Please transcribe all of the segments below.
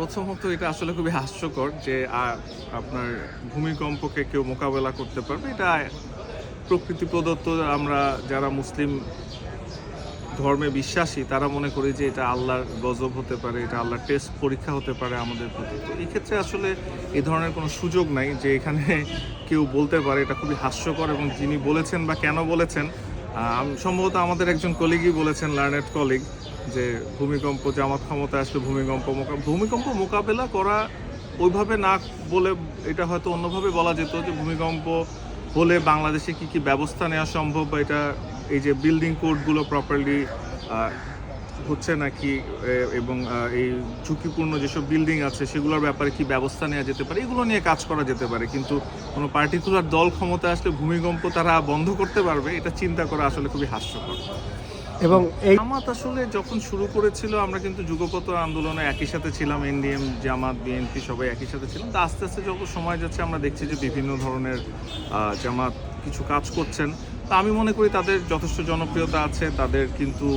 প্রথমত এটা আসলে খুবই হাস্যকর যে আপনার ভূমিকম্পকে কেউ মোকাবেলা করতে পারবে। এটা প্রকৃতি প্রদত্ত আমরা যারা মুসলিম ধর্মে বিশ্বাসী, তারা মনে করি যে এটা আল্লাহর গজব হতে পারে, এটা আল্লাহর টেস্ট পরীক্ষা হতে পারে আমাদের প্রতি। তো এই ক্ষেত্রে আসলে এই ধরনের কোনো সুযোগ নাই যে এখানে কেউ বলতে পারে। এটা খুবই হাস্যকর এবং যিনি বলেছেন বা কেন বলেছেন সম্ভবত আমাদের একজন কলিগই বলেছেন লার্নেড কলিগ যে ভূমিকম্প জামাত ক্ষমতা আসলে ভূমিকম্প মোকা- ভূমিকম্প মোকাবেলা করা ওইভাবে না বলে এটা হয়তো অন্যভাবে বলা যেত যে ভূমিকম্প হলে বাংলাদেশে কি কি ব্যবস্থা নেওয়া সম্ভব বা এটা, এই যে বিল্ডিং কোডগুলো প্রপারলি হচ্ছে নাকি এবং এই ঝুঁকিপূর্ণ যেসব বিল্ডিং আছে সেগুলোর ব্যাপারে কি ব্যবস্থা নেওয়া যেতে পারে, এগুলো নিয়ে কাজ করা যেতে পারে। কিন্তু কোনো পার্টিকুলার দল ক্ষমতা আসলে ভূমিকম্প তারা বন্ধ করতে পারবে, এটা চিন্তা করা আসলে খুবই হাস্যকর। এবং এই জামাত আসলে যখন শুরু করেছিল, আমরা কিন্তু যুগপত আন্দোলনে একই সাথে ছিলাম, এনডিএম, জামাত, বিএনপি সবাই একই সাথে ছিলাম। তো আস্তে আস্তে যখন সময় যাচ্ছে, আমরা দেখছি যে বিভিন্ন ধরনের জামাত কিছু কাজ করছেন। তা আমি মনে করি তাদের যথেষ্ট জনপ্রিয়তা আছে, তাদের কিন্তু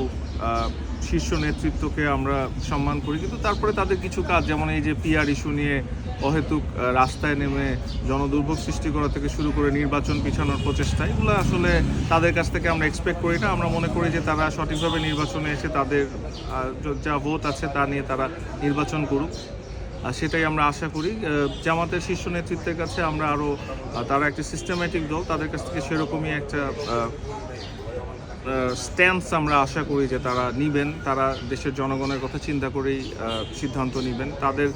শীর্ষ নেতৃত্বকে আমরা সম্মান করি, কিন্তু তারপরে তাদের কিছু কাজ, যেমন এই যে পিআর ইস্যু নিয়ে অহেতুক রাস্তায় নেমে জনদুর্ভোগ সৃষ্টি করা থেকে শুরু করে নির্বাচন পিছানোর প্রচেষ্টা, এগুলো আসলে তাদের কাছ থেকে আমরা এক্সপেক্ট করি না। আমরা মনে করি যে তারা সঠিকভাবে নির্বাচনে এসে তাদের যা ভোট আছে তা নিয়ে তারা নির্বাচন করুক। আর সেটাই আমরা আশা করি। জামাতের শীর্ষ নেতৃত্বের কাছে আমরা আরও তারা একটা সিস্টেম্যাটিক দল, তাদের কাছ থেকে সেরকমই একটা স্ট্যান্স আমরা আশা করি যে তারা নেবেন। তারা দেশের জনগণের কথা চিন্তা করেই সিদ্ধান্ত নেবেন। তাদের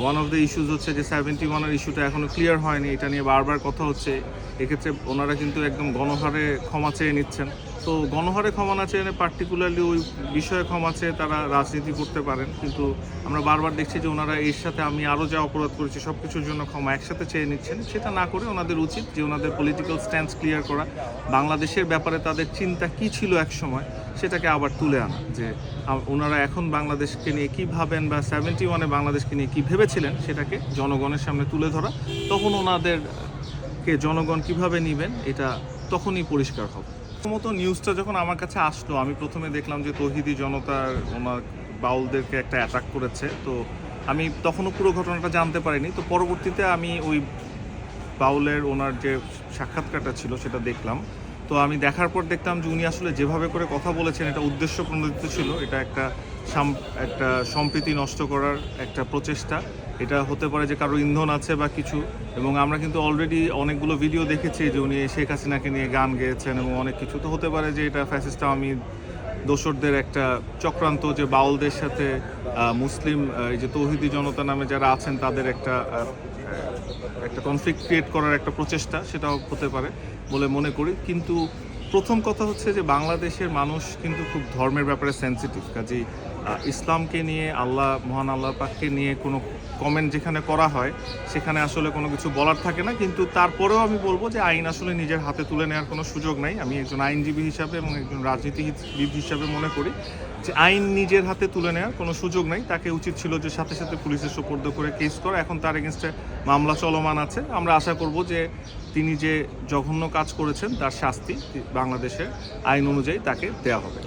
ওয়ান অফ দ্য ইস্যুজ হচ্ছে যে সেভেন্টি ওয়ানের ইস্যুটা এখনও ক্লিয়ার হয়নি। এটা নিয়ে বারবার কথা হচ্ছে। এক্ষেত্রে ওনারা কিন্তু একদম গণহারে ক্ষমা চেয়ে নিচ্ছেন। তো গণহারে ক্ষমা না চেয়ে পার্টিকুলারলি ওই বিষয়ে ক্ষমা চেয়ে তারা রাজনীতি করতে পারেন। কিন্তু আমরা বারবার দেখছি যে ওনারা এর সাথে আমি আরও যা অপরাধ করেছি সব কিছুর জন্য ক্ষমা একসাথে চেয়ে নিচ্ছেন। সেটা না করে ওনাদের উচিত যে ওনাদের পলিটিক্যাল স্ট্যান্স ক্লিয়ার করা। বাংলাদেশের ব্যাপারে তাদের চিন্তা কী ছিল এক সময় সেটাকে আবার তুলে আনা। যে ওনারা এখন বাংলাদেশকে নিয়ে কী ভাবেন বা সেভেন্টি ওয়ানে বাংলাদেশকে নিয়ে কী ভেবেছিলেন সেটাকে জনগণের সামনে তুলে ধরা। তখন ওনাদেরকে জনগণ কীভাবে নেবেন, এটা তখনই পরিষ্কার হবে। প্রথমত নিউজটা যখন আমার কাছে আসলো, আমি প্রথমে দেখলাম যে তহিদি জনতার ওনার বাউলদেরকে একটা অ্যাটাক করেছে। তো আমি তখনও পুরো ঘটনাটা জানতে পারিনি। তো পরবর্তীতে আমি ওই বাউলের ওনার যে সাক্ষাৎকারটা ছিল সেটা দেখলাম। তো আমি দেখার পর দেখতাম যে উনি আসলে যেভাবে করে কথা বলেছেন, এটা উদ্দেশ্য প্রণোদিত ছিল। এটা একটা একটা সম্প্রীতি নষ্ট করার একটা প্রচেষ্টা। এটা হতে পারে যে কারও ইন্ধন আছে বা কিছু, এবং আমরা কিন্তু অলরেডি অনেকগুলো ভিডিও দেখেছি যে উনি শেখ হাসিনাকে নিয়ে গান গেয়েছেন এবং অনেক কিছু। তো হতে পারে যে এটা ফ্যাসিস্ট আমি দোসরদের একটা চক্রান্ত যে বাউলদের সাথে মুসলিম এই যে তৌহিদি জনতা নামে যারা আছেন তাদের একটা একটা কনফ্লিক্ট ক্রিয়েট করার একটা প্রচেষ্টা, সেটাও হতে পারে বলে মনে করি। কিন্তু প্রথম কথা হচ্ছে যে বাংলাদেশের মানুষ কিন্তু খুব ধর্মের ব্যাপারে সেন্সিটিভ কাজেই ইসলামকে নিয়ে, আল্লাহ, মহান আল্লাহ পাককে নিয়ে কোনো কমেন্ট যেখানে করা হয়, সেখানে আসলে কোনো কিছু বলার থাকে না। কিন্তু তারপরেও আমি বলব যে আইন আসলে নিজের হাতে তুলে নেওয়ার কোনো সুযোগ নাই। আমি একজন আইনজীবী হিসাবে এবং একজন রাজনীতিবিদ হিসাবে মনে করি। যে আইন নিজের হাতে তুলে নেওয়ার কোনো সুযোগ নেই। তাকে উচিত ছিল যে সাথে সাথে পুলিশের সুপর্দ করে কেস করা। এখন তার এগেনস্টে মামলা চলমান আছে। আমরা আশা করব যে তিনি যে জঘন্য কাজ করেছেন, তার শাস্তি বাংলাদেশের আইন অনুযায়ী তাকে দেওয়া হবে।